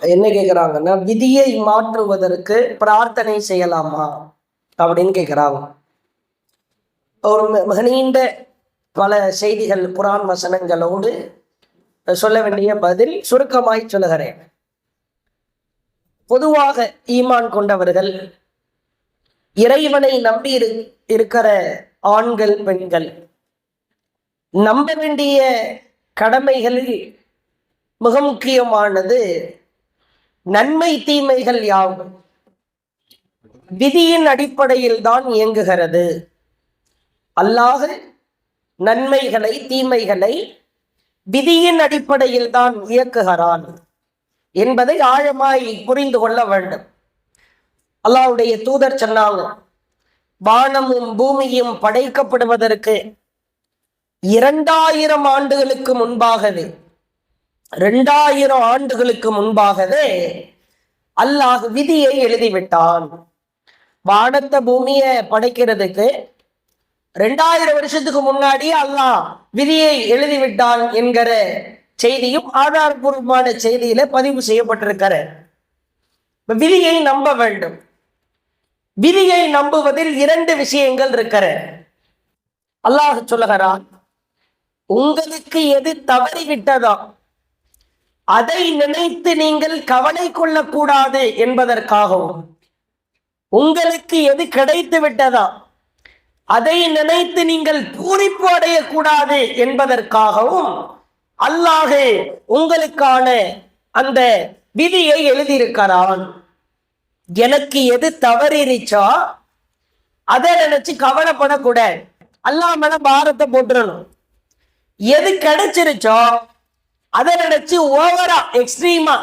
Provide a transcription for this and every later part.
என்ன கேக்குறாங்கன்னா விதியை மாற்றுவதற்கு பிரார்த்தனை செய்யலாமா? அப்படின்னு கேக்குறாங்க. ஒரு நீண்ட பல செய்திகள் புராண் வசனங்களோடு சொல்ல வேண்டிய பதில் சுருக்கமாய் சொல்லுகிறேன். பொதுவாக ஈமான் கொண்டவர்கள் இறைவனை நம்பி இரு இருக்கிற ஆண்கள் பெண்கள் நம்ப வேண்டிய கடமைகளில் மிக முக்கியமானது நன்மை தீமைகள் யாவும் விதியின் அடிப்படையில் தான் இயங்குகிறது. அல்லாஹ் நன்மைகளை தீமைகளை விதியின் அடிப்படையில் தான் இயக்குகிறான் என்பதை ஆழமாய் புரிந்து கொள்ள வேண்டும். அல்லாவுடைய தூதர் சொன்னாங்க வானமும் பூமியும் படைக்கப்படுவதற்கு இரண்டாயிரம் ஆண்டுகளுக்கு முன்பாகவே ரெண்டாயிரம் ஆண்டுகளுக்கு முன்பாகவே அல்லாஹ் விதியை எழுதிவிட்டான். வானத்த பூமியை படைக்கிறதுக்கு ரெண்டாயிரம் வருஷத்துக்கு முன்னாடி அல்லாஹ் விதியை எழுதிவிட்டான் என்கிற செய்தியும் ஆதாரபூர்வமான செய்தியில பதிவு செய்யப்பட்டிருக்கிற விதியை நம்ப வேண்டும். விதியை நம்புவதில் இரண்டு விஷயங்கள் இருக்கிற அல்லாஹ் சொல்லுகிறான் உங்களுக்கு எது தவறிவிட்டதோ அதை நினைத்து நீங்கள் கவலை கொள்ளக்கூடாது என்பதற்காகவும் உங்களுக்கு எது கிடைத்து விட்டதோ அதை நினைத்து நீங்கள் பூரிப்பு அடையக்கூடாது என்பதற்காகவும் அல்லாஹு உங்களுக்கான அந்த விதியை எழுதியிருக்கிறான். எனக்கு எது தவறிச்சோ அதை நினைச்சு கவலைப்படக்கூடாது. அல்லாமல் பாரத்தை போட்டுறணும். எது கிடைச்சிருச்சோ அதை நினைச்சு ஓவரா எக்ஸ்ட்ரீமா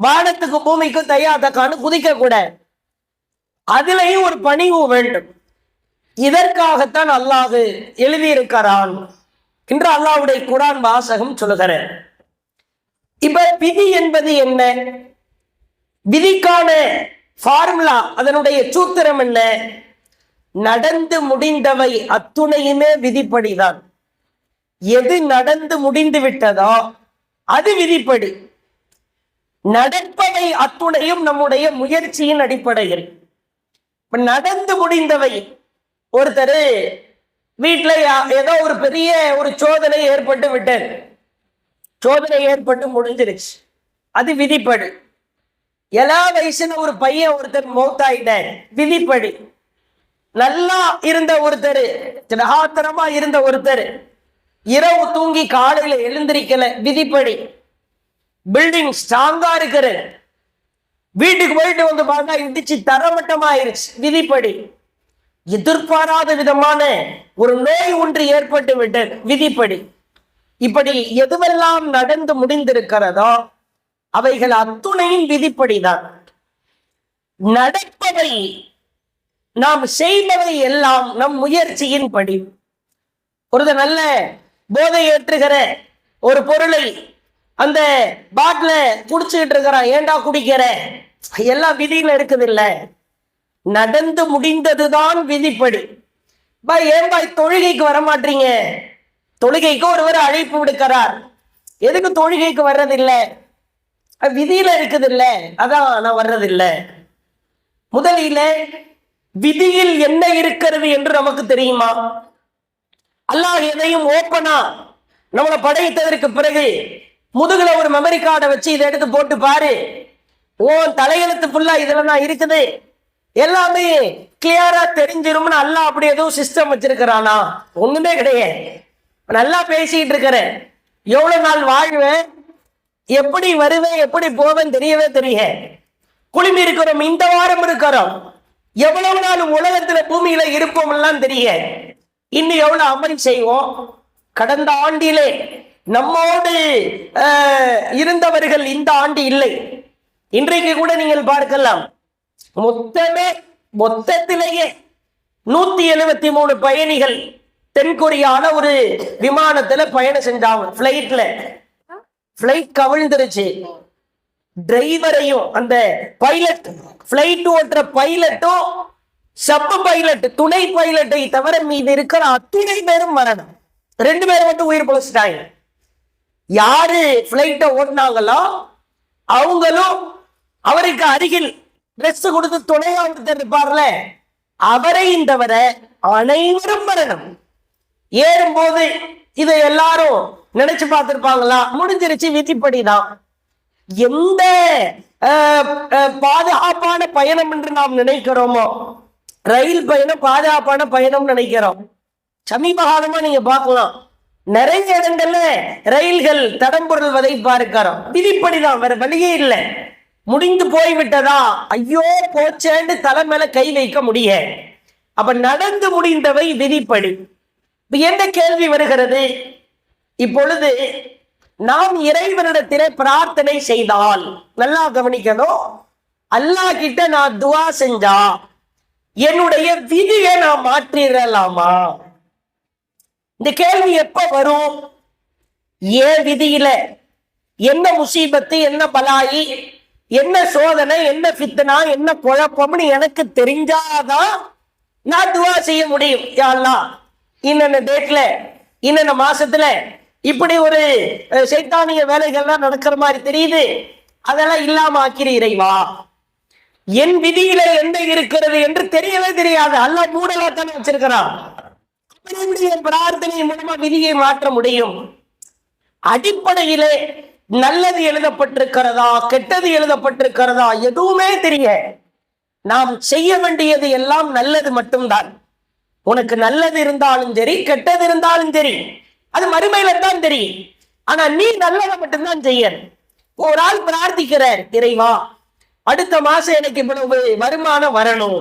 வானத்துக்கு பூமிக்கும் தையா குதிக்க கூடாது அதுலயும் ஒரு பணிவு வேண்டும். இதற்காகத்தான் அல்லாஹ் எழுதியிருக்கிறான் என்று அல்லாஹ்வுடைய குரான் வாசகம் சொல்லுகிறேன் இப்ப விதி என்பது என்ன? விதிக்கான ஃபார்முலா அதனுடைய சூத்திரம் என்ன? நடந்து முடிந்தவை அத்துணையுமே விதிப்படிதான். எது நடந்து முடிந்து விட்டதோ அது விதிப்படி நடப்பவை அத்துணையும் நம்முடைய முயற்சியின் அடிப்படையில். நடந்து முடிந்தவை. ஒருத்தர் வீட்டில் ஏதோ ஒரு பெரிய ஒரு சோதனை ஏற்பட்டு விட்டது. சோதனை ஏற்பட்டு முடிஞ்சிருச்சு. அது விதிப்படி. எல்லா வயசுல ஒரு பையன் ஒருத்தர் மௌத்தாயிட்டார். விதிப்படி. நல்லா இருந்த ஒருத்தர் ஆத்திரமா இருந்த ஒருத்தர் இரவு தூங்கி காலையில எழுந்திருக்கல விதிப்படி பில்டிங் ஸ்ட்ராங்கா இருக்கிற வீட்டுக்கு போயிட்டு வந்து பார்த்தா இடிச்சு தரமட்டமாயிருச்சு. விதிப்படி எதிர்பாராத விதமான ஒரு நோய் ஒன்று ஏற்பட்டு விட்டது. விதிப்படி இப்படி எதுவெல்லாம் நடந்து முடிந்திருக்கிறதோ அவைகள் அத்துணையும் விதிப்படிதான். நடப்பவை நாம் செய்பவை எல்லாம் நம் முயற்சியின் படி ஒரு நல்ல போதை ஏற்றுகிற ஒரு பொருளை அந்த பாட்டில குடிச்சுக்கிட்டு இருக்கிறான். ஏன்டா குடிக்கிற? எல்லாம் விதியில இருக்குது இல்ல நடந்து முடிந்ததுதான் விதிப்படி. பாய் ஏன் பாய் தொழுகைக்கு வர மாட்டீங்க தொழுகைக்கு ஒருவர் அழைப்பு விடுக்கிறார். எதுக்கு தொழுகைக்கு வர்றதில்லை? விதியில இருக்குது இல்ல அதான் நான் வர்றதில்லை. முதலில விதியில் என்ன இருக்கிறது என்று நமக்கு தெரியுமா? அல்லாஹ் எதையும் ஓப்பனா நம்மளை படைத்ததற்கு பிறகு முதுகுல ஒரு மெமரி கார்டை வச்சு இதை எடுத்து போட்டு பாரு. ஓ தலையெழுத்து ஃபுல்லா இதுல தான் இருக்குது. எல்லாமே கிளியரா தெரிஞ்சிரும்னு அல்லா அப்படி எதுவும் சிஸ்டம் வச்சிருக்கிறானா? ஒண்ணுமே கிடையாது. நல்லா பேசிட்டு இருக்கிறேன். எவ்வளவு நாள் வாழ்வேன்? எப்படி வருவேன்? எப்படி போவேன் தெரியவே தெரிய குளிமி இருக்கிறோம். இந்த வாரம் இருக்கிறோம். எவ்வளவு நாள் உலகத்துல பூமியில இருப்போம் எல்லாம் தெரிய இன்னும் எவ்வளவு அமல் செய்வோம்? கடந்த ஆண்டிலே நம்மோடு இருந்தவர்கள் இந்த ஆண்டு இல்லை. இன்றைக்கு கூட நீங்கள் பார்க்கலாம். மொத்தமே மொத்தத்திலேயே நூத்தி எழுபத்தி மூணு பயணிகள் தென்கொரியால ஒரு விமானத்துல பயணம் செஞ்சாங்க பிளைட்ல பிளைட் கவிழ்ந்துருச்சு. டிரைவரையும் அந்த பைலட் பிளைட் ஓட்டுற பைலட்டும் சப் பைலட் துணை பைலட்டை தவிர மீது இருக்கிற அத்தனை பேரும் மரணம். ரெண்டு பேரும் மட்டும் உயிர் பொழைச்சிட்டாங்க. யாரு பிளைட்டை ஓட்டினாங்களோ அவங்களும் அவருக்கு அருகில் ட்ரெஸ் கொடுத்து துணையா ஒருத்தர் இருப்பார்ல அவரை தவிர அனைவரும் மரணம். ஏறும்போது இதை எல்லாரும் நினைச்சு பார்த்திருப்பாங்களா? முடிஞ்சிருச்சு விதிப்படிதான். எந்த பாதுகாப்பான பயணம் என்று நாம் நினைக்கிறோமோ ரயில் பயணம் பாதுகாப்பான பயணம் நினைக்கிறோம். சமீப காலமா நீங்க பார்க்கலாம். நிறைய இடங்கள்ல ரயில்கள் தடம் பொருள்வதை பார்க்கிறோம். விதிப்படிதான் வேற வழியே இல்லை. முடிந்து போய்விட்டதா? ஐயோ போச்சேன்னு தலை மேல கை வைக்க முடிய. அப்ப நடந்து முடிந்தவை விதிப்படி. இப்ப என்ன கேள்வி வருகிறது? இப்பொழுது நாம் இறைவனிடத்திலே பிரார்த்தனை செய்தால் நல்லா கவனிக்கணும். அல்லாஹ் கிட்ட நான் துவா செஞ்சா என்னுடைய விதியை நான் மாற்றிடலாமா? இந்த கேள்வி எப்ப வரும்? ஏன் விதியில என்ன முசீபத்து என்ன பலாயி என்ன சோதனை என்ன பித்தனா என்ன குழப்பம்னு எனக்கு தெரிஞ்சாதான் நான் துவா செய்ய முடியும் யா இன்னென்ன டேட்ல இன்னென்ன மாசத்துல இப்படி ஒரு சைத்தானிய வேலைகள்லாம் நடக்கிற மாதிரி தெரியுது. அதெல்லாம் இல்லாம ஆக்கிற இறைவா. என் விதியில என்ன இருக்கிறது என்று தெரியவே தெரியாது. அல்ல மூடலா தானே வச்சிருக்கிறான். என் பிரார்த்தனை மூலமா விதியை மாற்ற முடியும். அடிப்படையிலே நல்லது எழுதப்பட்டிருக்கிறதா கெட்டது எழுதப்பட்டிருக்கிறதா எதுவுமே தெரிய. நாம் செய்ய வேண்டியது எல்லாம் நல்லது மட்டும்தான். உனக்கு நல்லது இருந்தாலும் சரி கெட்டது இருந்தாலும் சரி அது மறுமையில தான் தெரியும். ஆனா நீ நல்லதை மட்டும்தான் செய்ய ஒரு ஆள் பிரார்த்திக்கிறார் இறைவா அடுத்த மாசம் எனக்கு இவ்வளவு வருமானம் வரணும்.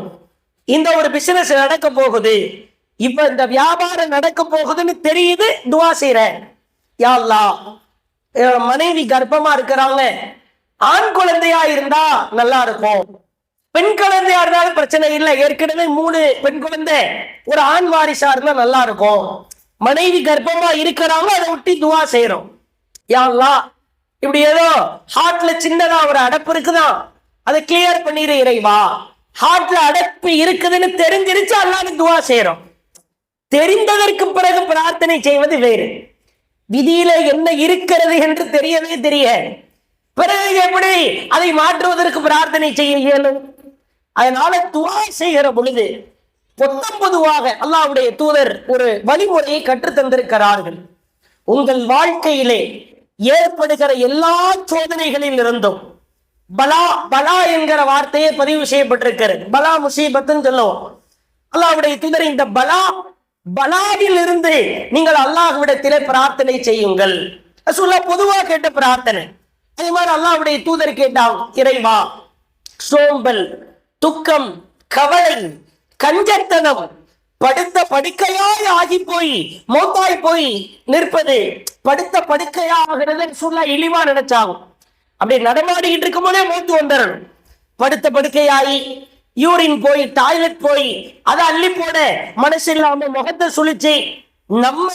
இந்த ஒரு பிசினஸ் நடக்க போகுது. இப்ப இந்த வியாபாரம் நடக்க போகுதுன்னு தெரியுது துவா செய்யறேன் யா மனைவி கர்ப்பமா இருக்கிறாங்க. ஆண் குழந்தையா இருந்தா நல்லா இருக்கும். பெண் குழந்தையா இருந்தாலும் பிரச்சனை இல்லை. ஏற்கனவே மூணு பெண் குழந்தை. ஒரு ஆண் வாரிசா இருந்தா நல்லா இருக்கும். மனைவி கர்ப்பமா இருக்கிறாங்க அதை ஒட்டி துவா செய்யறோம் யாழ்லா இப்படி ஏதோ ஹார்ட்ல சின்னதா ஒரு அடப்பு இருக்குதான். அதை கிளியர் பண்ணிடு இறைவா. ஹார்ட்ல அடைப்பு இருக்குதுன்னு தெரிஞ்சிருச்சு அல்லாது துவா செய்யறோம் தெரிந்ததற்கு பிறகு பிரார்த்தனை செய்வது வேறு. விதியில என்ன இருக்கிறது என்று தெரியவே தெரிய பிறகு எப்படி அதை மாற்றுவதற்கு பிரார்த்தனை செய்ய இயலும்? அதனால துவா செய்கிற பொழுது பொத்தம் பொதுவாக அல்லாவுடைய தூதர் ஒரு வழிமுறையை கற்றுத் தந்திருக்கிறார்கள். உங்கள் வாழ்க்கையிலே ஏற்படுகிற எல்லா சோதனைகளில் இருந்தும் பலா பலா என்கிற வார்த்தையே பதிவு செய்யப்பட்டிருக்கிறது. பலா முசீபத்துன்னு சொல்லுவோம். அல்லாஹ்வுடைய தூதர் இந்த பலா பலாவில் இருந்து நீங்கள் அல்லாஹ்விடத்திலே பிரார்த்தனை செய்யுங்கள். சொல்ல பொதுவா கேட்ட பிரார்த்தனை. அதே மாதிரி அல்லாஹ்வுடைய தூதர் கேட்டான் இறைவா சோம்பல் துக்கம் கவலை கஞ்சத்தனம் படுத்த படுக்கையாய் ஆகி போய் மோத்தாய் போய் நிற்பது படுத்த படுக்கையாகிறது சொல்ல இழிவா நினைச்சாங்க அப்படி நடமாடிக்கிட்டு இருக்கும் போதே மூத்து வந்துடணும் படுத்த படுக்கையாயி யூரின் போய் டாய்லெட் போய் அதை அள்ளி போட மனசு இல்லாம முகத்தை சுழிச்சு நம்ம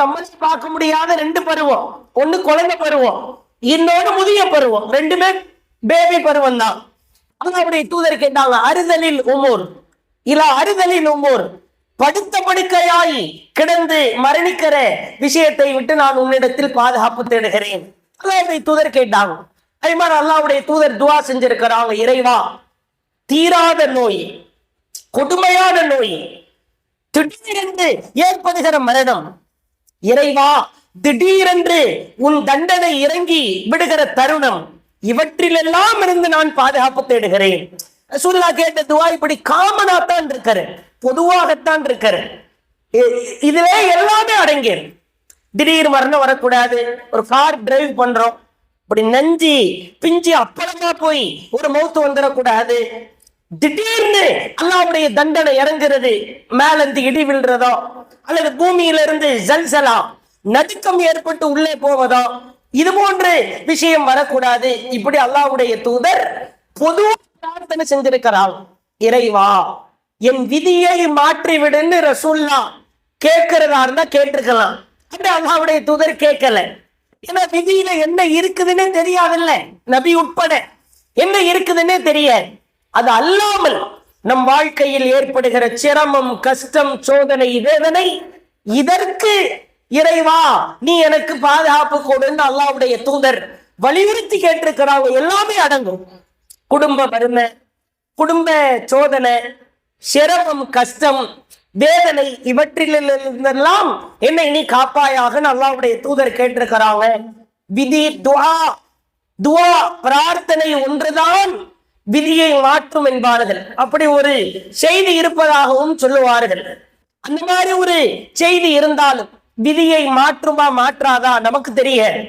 நம்ம பார்க்க முடியாத ரெண்டு பருவம். ஒண்ணு குழந்தை பருவம் இன்னொன்னு முதிய பருவம். ரெண்டுமே பேபி பருவம் தான். அல்லாவுடைய தூதர் கேட்டாங்க அறுதலில் உமூர். இல்ல அறுதலில் உமூர். படுத்த படுக்கையாய் கிடந்து மரணிக்கிற விஷயத்தை விட்டு நான் உன்னிடத்தில் பாதுகாப்பு தேடுகிறேன். அல்லாவுடைய தூதர் கேட்டாங்க. அதே மாதிரி அல்லாவுடைய தூதர் துவா செஞ்சிருக்கிறாங்க இறைவா. தீராத நோய் கொடுமையான நோய். திடீரென்று ஏற்படுகிற மரணம். இறைவா திடீரென்று உன் தண்டனை இறங்கி விடுகிற தருணம். இவற்றிலெல்லாம் இருந்து நான் பாதுகாப்பு தேடுகிறேன். சுல்லா கேட்ட துவா இப்படி காமனாத்தான் இருக்கிற பொதுவாகத்தான் இருக்கிற இதுவே எல்லாமே அடங்கியது திடீர் மரணம் வரக்கூடாது. ஒரு கார் டிரைவ் பண்றோம். இப்படி நஞ்சி பிஞ்சு அப்பளமா போய் ஒரு மௌத்து வந்துடக்கூடாது. திடீர்னு அல்லாவுடைய தண்டனை இறங்குறது மேல இருந்து இடி விழுறதோ அல்லது பூமியில இருந்து ஜல்சலா நடுக்கம் ஏற்பட்டு உள்ளே போவதோ இது போன்று விஷயம் வரக்கூடாது. இப்படி அல்லாவுடைய தூதர் பொது பிரார்த்தனை செஞ்சிருக்கிறாள் இறைவா என் விதியை மாற்றி விடுன்னு ரசூல்லா கேட்கிறதா இருந்தா கேட்டிருக்கலாம். அப்படி அல்லாவுடைய தூதர் கேட்கல. ஏன்னா விதியில என்ன இருக்குதுன்னே தெரியாதுல்ல? நபி உட்பட என்ன இருக்குதுன்னே தெரியாது. அது அல்லாமல் நம் வாழ்க்கையில் ஏற்படுகிற சிரமம் கஷ்டம் சோதனை வேதனை இதற்கு இறைவா நீ எனக்கு பாதுகாப்பு கொடுன்னு அல்லாவுடைய தூதர் வலியுறுத்தி கேட்டிருக்கிறாங்க. எல்லாமே அடங்கும். குடும்ப வறுமை குடும்ப சோதனை சிரமம் கஷ்டம் வேதனை இவற்றிலிருந்தெல்லாம் என்னை நீ காப்பாயாக அல்லாவுடைய தூதர் கேட்டிருக்கிறாங்க. விதி துவா. துவா பிரார்த்தனை ஒன்றுதான் விதியை மாற்றும் என்பார்கள். அப்படி ஒரு செய்தி இருப்பதாகவும் சொல்லுவார்கள். அந்த மாதிரி ஒரு செய்தி இருந்தாலும் விதியை மாற்றுமா மாற்றாதா நமக்கு தெரிய.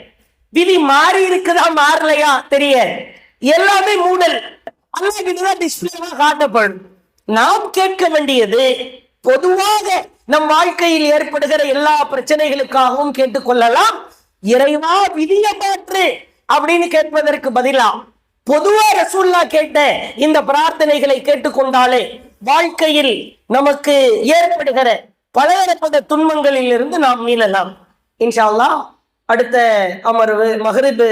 விதி மாறி இருக்குதா மாறலையா தெரிய. எல்லாமே மூடல். அல்ல விதிதான் டிஸ்பிளேவா காட்டப்படும். நாம் கேட்க வேண்டியது பொதுவாக நம் வாழ்க்கையில் ஏற்படுகிற எல்லா பிரச்சனைகளுக்காகவும் கேட்டுக்கொள்ளலாம். இறைவா விதிய மாற்று அப்படின்னு கேட்பதற்கு பதிலா பொதுவா ரசூல்லா கேட்ட இந்த பிரார்த்தனைகளை கேட்டுக்கொண்டாலே வாழ்க்கையில் நமக்கு ஏற்படுகிற பலதரப்பட்ட துன்பங்களில் இருந்து நாம் மீளலாம். இன்ஷா அல்லாஹ் அடுத்த அமர்வு மகரிபு